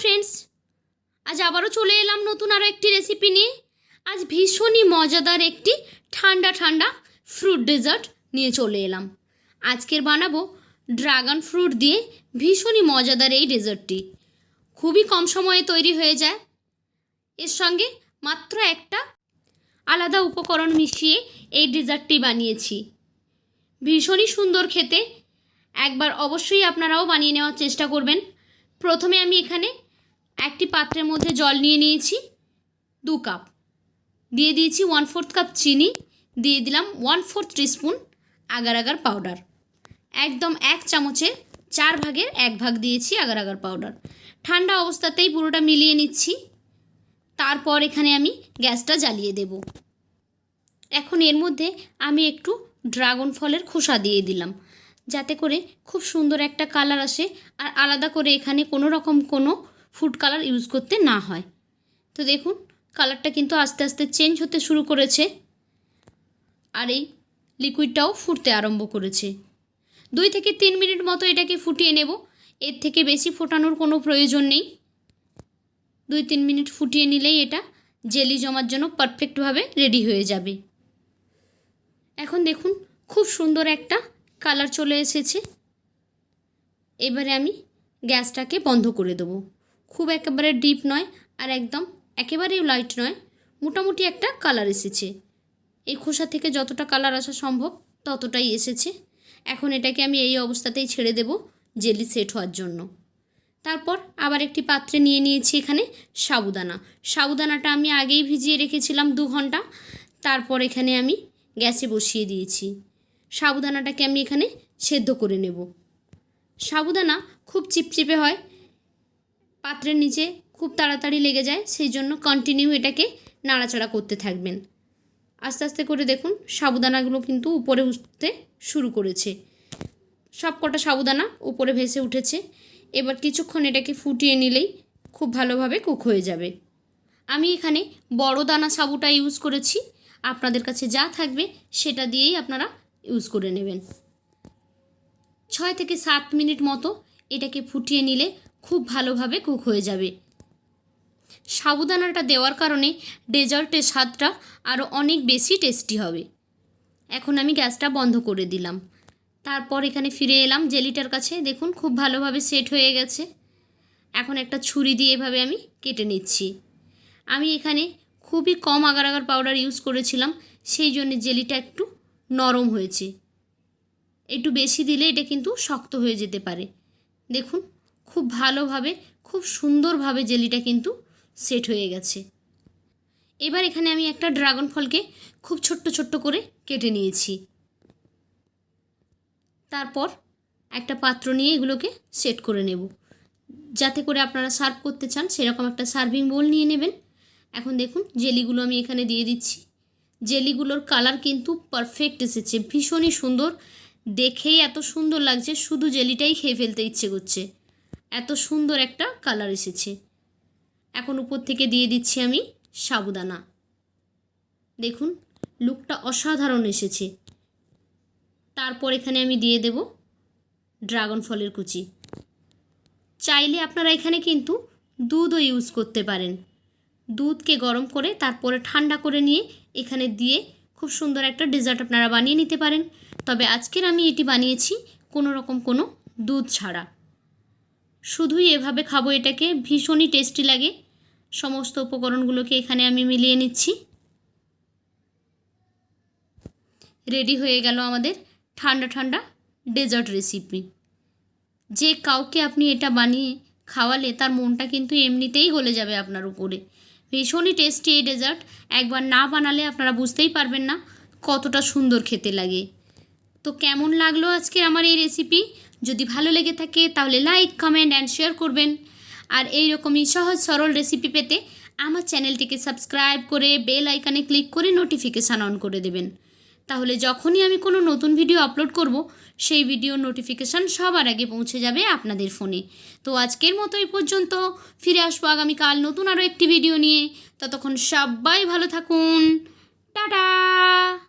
Friends আজ আবারও চলে এলাম নতুন আরও একটি রেসিপি নিয়ে। আজ ভীষণই মজাদার একটি ঠান্ডা ঠান্ডা ফ্রুট ডেজার্ট নিয়ে চলে এলাম। আজকের বানাবো ড্রাগন ফ্রুট দিয়ে ভীষণই মজাদার এই ডেজার্টটি খুবই কম সময়ে তৈরি হয়ে যায়। এর সঙ্গে মাত্র একটা আলাদা উপকরণ মিশিয়ে এই ডেজার্টটি বানিয়েছি। ভীষণই সুন্দর খেতে। একবার অবশ্যই আপনারাও বানিয়ে নেওয়ার চেষ্টা করবেন। প্রথমে আমি এখানে একটি পাত্রের মধ্যে জল নিয়ে নিয়েছি, দু কাপ। দিয়ে দিয়েছি ওয়ান ফোর্থ কাপ চিনি, দিয়ে দিলাম one fourth teaspoon agar agar powder একদম এক চামচের চার ভাগের এক ভাগ দিয়েছি আগার আগার পাউডার ঠান্ডা অবস্থাতেই পুরোটা মিলিয়ে নিচ্ছি। তারপর এখানে আমি গ্যাসটা জ্বালিয়ে দেব। এখন এর মধ্যে আমি একটু ড্রাগন ফলের খোসা দিয়ে দিলাম, যাতে করে খুব সুন্দর একটা কালার আসে। আর আলাদা করে এখানে কোনো রকম কোনো ফুড কালার ইউজ করতে না হয়। তো দেখুন, কালারটা কিন্তু আস্তে আস্তে চেঞ্জ হতে শুরু করেছে আর এই লিকুইডটাও ফুটতে আরম্ভ করেছে। দুই থেকে তিন মিনিট মতো এটাকে ফুটিয়ে নেব। এর থেকে বেশি ফোটানোর কোনো প্রয়োজন নেই। দুই তিন মিনিট ফুটিয়ে নিলেই এটা জেলি জমার জন্য পারফেক্টভাবে রেডি হয়ে যাবে। এখন দেখুন, খুব সুন্দর একটা কালার চলে এসেছে। এবারে আমি গ্যাসটাকে বন্ধ করে দেবো। খুব একেবারে ডিপ নয় আর একদম একেবারেই লাইট নয়, মোটামুটি একটা কালার এসেছে। এই খোসা থেকে যতটা কালার আসা সম্ভব ততটাই এসেছে। এখন এটাকে আমি এই অবস্থাতেই ছেড়ে দেব জেলি সেট হওয়ার জন্য। তারপর আবার একটি পাত্রে নিয়ে নিয়েছি এখানে সাবুদানা। সাবুদানাটা আমি আগেই ভিজিয়ে রেখেছিলাম দু ঘণ্টা, তারপর এখানে আমি গ্যাসে বসিয়ে দিয়েছি। সাবুদানাটাকে আমি এখানে সেদ্ধ করে নেব। সাবুদানা খুব চিপচিপে হয় পাত্রের নিচে খুব তাড়াতাড়ি লেগে যায়, সেই জন্য কন্টিনিউ এটাকে নাড়াচাড়া করতে থাকবেন। আস্তে আস্তে করে দেখুন, সাবুদানাগুলো কিন্তু উপরে উঠতে শুরু করেছে। সব কটা সাবুদানা উপরে ভেসে উঠেছে। এবার কিছুক্ষণ এটাকে ফুটিয়ে নিলেই খুব ভালোভাবে কুক হয়ে যাবে। আমি এখানে বড় দানা সাবুটা ইউজ করেছি। আপনাদের কাছে যা থাকবে সেটা দিয়েই আপনারা ইউজ করে নেবেন। ছয় থেকে সাত মিনিট মতো এটাকে ফুটিয়ে নিলে খুব ভালোভাবে কুক হয়ে যাবে। সাবুদানাটা দেওয়ার কারণে ডেজার্টের স্বাদটা আরও অনেক বেশি টেস্টি হবে। এখন আমি গ্যাসটা বন্ধ করে দিলাম। তারপর এখানে ফিরে এলাম জেলিটার কাছে। দেখুন, খুব ভালোভাবে সেট হয়ে গেছে। এখন একটা ছুরি দিয়ে এভাবে আমি কেটে নিচ্ছি। আমি এখানে খুবই কম আগার আগার পাউডার ইউজ করেছিলাম, সেই জন্য জেলিটা একটু নরম হয়েছে। একটু বেশি দিলে এটা কিন্তু শক্ত হয়ে যেতে পারে। দেখুন খুব ভালোভাবে, খুব সুন্দরভাবে জেলিটা কিন্তু সেট হয়ে গেছে। এবার এখানে আমি একটা ড্রাগন ফলকে খুব ছোট্ট ছোট্ট করে কেটে নিয়েছি। তারপর একটা পাত্র নিয়ে এগুলোকে সেট করে নেব। যাতে করে আপনারা সার্ভ করতে চান, সেরকম একটা সার্ভিং বোল নিয়ে নেবেন। এখন দেখুন, জেলিগুলো আমি এখানে দিয়ে দিচ্ছি। জেলিগুলোর কালার কিন্তু পারফেক্ট এসেছে, ভীষণই সুন্দর। দেখেই এত সুন্দর লাগছে, শুধু জেলিটাই খেয়ে ফেলতে ইচ্ছে করছে। এত সুন্দর একটা কালার এসেছে। এখন উপর থেকে দিয়ে দিচ্ছি আমি সাবুদানা। দেখুন, লুকটা অসাধারণ এসেছে। তারপর এখানে আমি দিয়ে দেব ড্রাগন ফলের কুচি। চাইলে আপনারা এখানে কিন্তু দুধও ইউজ করতে পারেন। দুধকে গরম করে তারপরে ঠান্ডা করে নিয়ে এখানে দিয়ে খুব সুন্দর একটা ডেজার্ট আপনারা বানিয়ে নিতে পারেন। তবে আজকের আমি এটি বানিয়েছি কোনো রকম কোনো দুধ ছাড়া। শুধুই এভাবে খাব এটাকে। ভীষণই টেস্টি লাগে। সমস্ত উপকরণগুলোকে এখানে আমি মিলিয়ে নিচ্ছি। রেডি হয়ে গেল আমাদের ঠান্ডা ঠান্ডা ডেজার্ট রেসিপি যে কাউকে আপনি এটা বানিয়ে খাওয়ালে তার মনটা কিন্তু এমনিতেই গলে যাবে আপনার উপরে। ভীষণই টেস্টি এই ডেজার্ট একবার না বানালে আপনারা বুঝতেই পারবেন না কতটা সুন্দর খেতে লাগে। তো কেমন লাগল আজকে আমার এই রেসিপি যদি ভালো লেগে থাকে তাহলে লাইক কমেন্ট অ্যান্ড শেয়ার করবেন। আর এই রকমই সহজ সরল রেসিপি পেতে আমার চ্যানেলটিকে সাবস্ক্রাইব করে বেল আইকনে ক্লিক করে নোটিফিকেশান অন করে দেবেন। তাহলে যখনই আমি কোনো নতুন ভিডিও আপলোড করব, সেই ভিডিও নোটিফিকেশান সবার আগে পৌঁছে যাবে আপনাদের ফোনে। তো আজকের মতো এই পর্যন্ত, ফিরে আসব আগামীকাল নতুন আরও একটি ভিডিও নিয়ে। ততক্ষণ সবাই ভালো থাকুন। টাটা!